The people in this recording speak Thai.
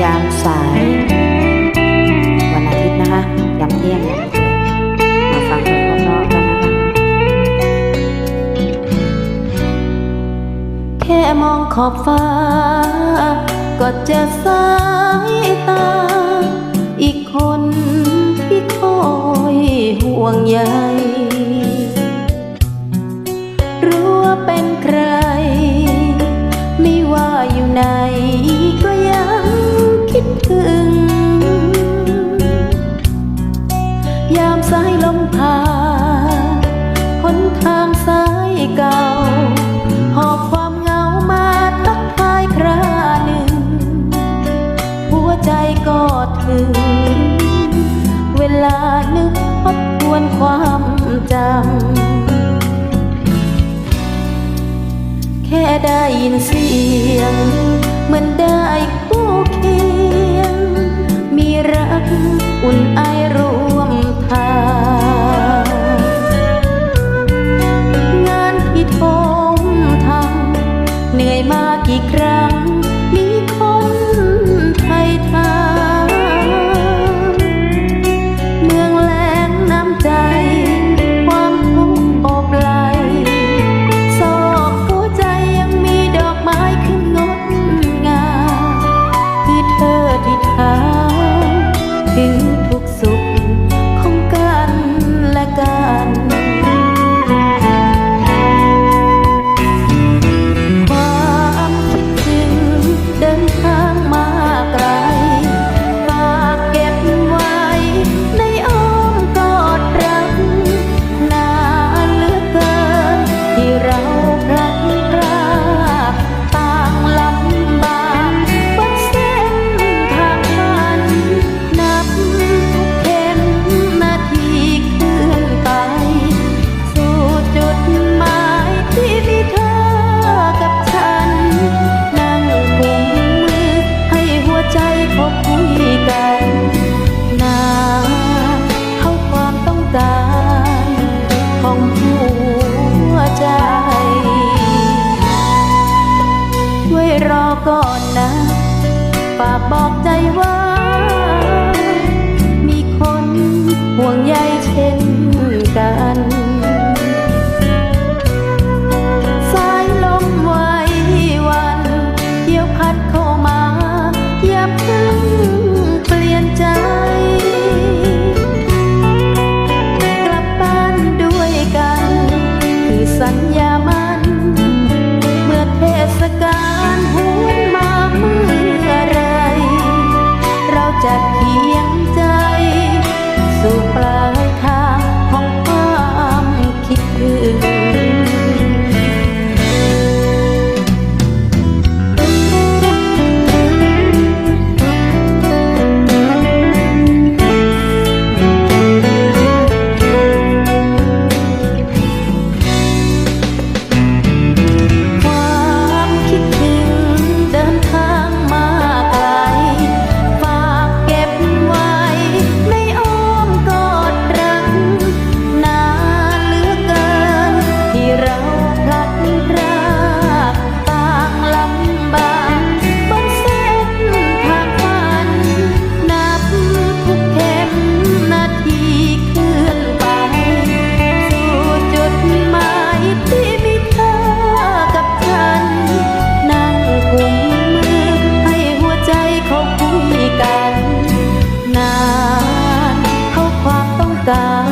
ยามสาย วันอาทิตย์นะคะยามเที่ยงมาฟังเพลงรอบๆกันนะคะ แค่มองขอบฟ้า ก็จะสายตา อีกคนที่คอยห่วงใยรู้ว่าเป็นใคร ไม่ว่าอยู่ไหนก็ยังึงยามสายลมผ่านหนทางสายเก่า หอบความเหงามาทักทายคราหนึ่ง หัวใจก็ถึง เวลานึกทบทวนความจำ แค่ได้ยินเสียง เหมือนได้ รอก่อนนะฝากบอกใจว่า มีคนห่วงใย estar.